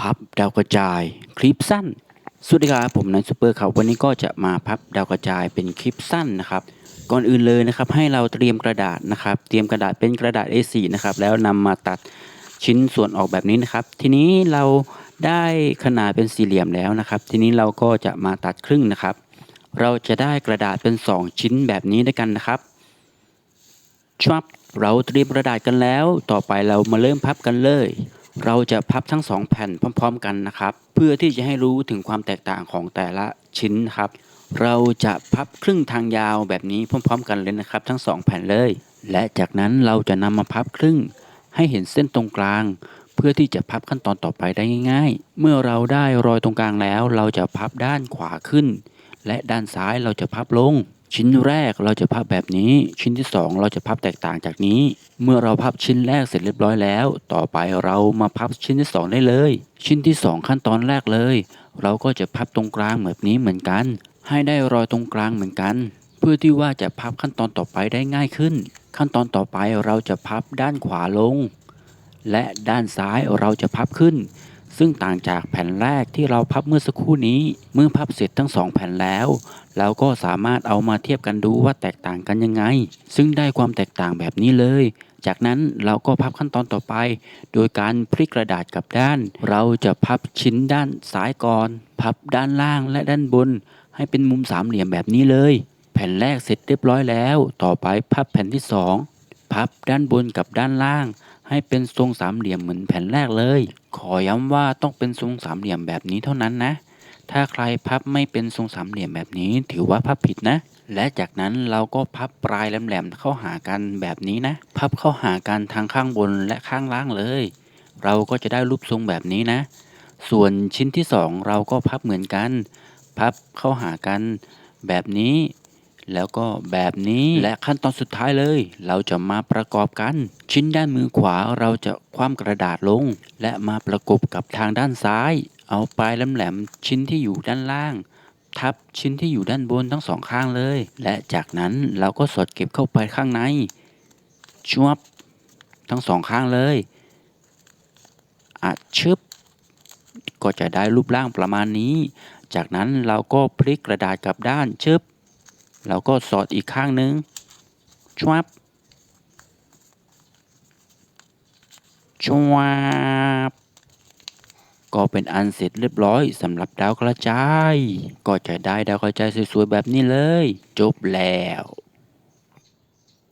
พับดาวกระจาย คลิปสั้น สวัสดีครับผมนายซูเปอร์ครับวันนี้ก็จะมาพับดาวกระจายเป็นคลิปสั้นนะครับ ก่อนอื่นเลยนะครับ ให้เราเตรียมกระดาษนะครับ เตรียมกระดาษเป็นกระดาษ A4 นะครับ แล้วนำมาตัดชิ้นส่วนออกแบบนี้นะครับ ทีนี้เราได้ขนาดเป็นสี่เหลี่ยมแล้วนะครับ ทีนี้เราก็จะมาตัดครึ่งนะครับ เราจะได้กระดาษเป็น 2 ชิ้นแบบนี้ด้วยกันนะครับชับเราเตรียมกระดาษกันแล้ว ต่อไปเรามาเริ่มพับกันเลย เราจะพับทั้งสองแผ่นพร้อม ๆ กันนะครับ เพื่อที่จะให้รู้ถึงความแตกต่างของแต่ละชิ้นครับ เราจะพับครึ่งทางยาวแบบนี้พร้อม ๆ กันเลยนะครับ ทั้งสองแผ่นเลย และจากนั้นเราจะนำมาพับครึ่ง ให้เห็นเส้นตรงกลาง เพื่อที่จะพับขั้นตอนต่อไปได้ง่าย ๆ เมื่อเราได้รอยตรงกลางแล้ว เราจะพับด้านขวาขึ้น และด้านซ้ายเราจะพับลง ชิ้นแรกเราจะพับแบบนี้ ชิ้นที่ 2 เราจะพับแตกต่างจากนี้ เมื่อเราพับชิ้นแรกเสร็จเรียบร้อยแล้ว ต่อไปเรามาพับชิ้นที่ 2 ได้เลย ชิ้นที่ 2 ขั้นตอนแรกเลย เราก็จะพับตรงกลางแบบนี้เหมือนกัน ให้ได้รอยตรงกลางเหมือนกัน เพื่อที่ว่าจะพับขั้นตอนต่อไปได้ง่ายขึ้น ขั้นตอนต่อไปเราจะพับด้านขวาลง และด้านซ้ายเราจะพับขึ้น ซึ่งต่างจากแผ่นแรกที่เราพับเมื่อสักครู่นี้ เมื่อพับเสร็จทั้งสองแผ่นแล้วเราก็สามารถเอามาเทียบกันดูว่าแตกต่างกันยังไง ซึ่งได้ความแตกต่างแบบนี้เลย จากนั้นเราก็พับขั้นตอนต่อไป โดยการพลิกกระดาษกลับด้าน เราจะพับชิ้นด้านซ้ายก่อน พับด้านล่างและด้านบน ให้เป็นมุมสามเหลี่ยมแบบนี้เลย แผ่นแรกเสร็จเรียบร้อยแล้ว ต่อไปพับแผ่นที่สองพับด้านบนกับด้านล่าง ให้เป็นทรงสามเหลี่ยมเหมือนแผ่นแรกเลย ขอย้ำว่าต้องเป็นทรงสามเหลี่ยมแบบนี้เท่านั้นนะ ถ้าใครพับไม่เป็นทรงสามเหลี่ยมแบบนี้ ถือว่าพับผิดนะ และจากนั้นเราก็พับปลายแหลมๆเข้าหากันแบบนี้นะ พับเข้าหากันทางข้างบนและข้างล่างเลย เราก็จะได้รูปทรงแบบนี้นะ ส่วนชิ้นที่สองเราก็พับเหมือนกัน พับเข้าหากันแบบนี้ แล้วก็แบบนี้และขั้นตอนสุดท้ายเลย เราจะมาประกอบกัน ชิ้นด้านมือขวาเราจะคว่ำกระดาษลง และมาประกบกับทางด้านซ้าย เอาปลายแหลมๆชิ้นที่อยู่ด้านล่าง ทับชิ้นที่อยู่ด้านบนทั้งสองข้างเลย และจากนั้นเราก็สอดเก็บเข้าไปข้างในชวบทั้งสองข้างเลยอัดชึบก็จะได้รูปร่างประมาณนี้ จากนั้นเราก็พลิกกระดาษกลับด้านชึบ เราก็สอดอีกข้างหนึ่งชวับชวับก็เป็นอันเสร็จเรียบร้อยสำหรับดาวกระจาย ก็จะได้ดาวกระจายสวยๆแบบนี้เลย จบแล้ว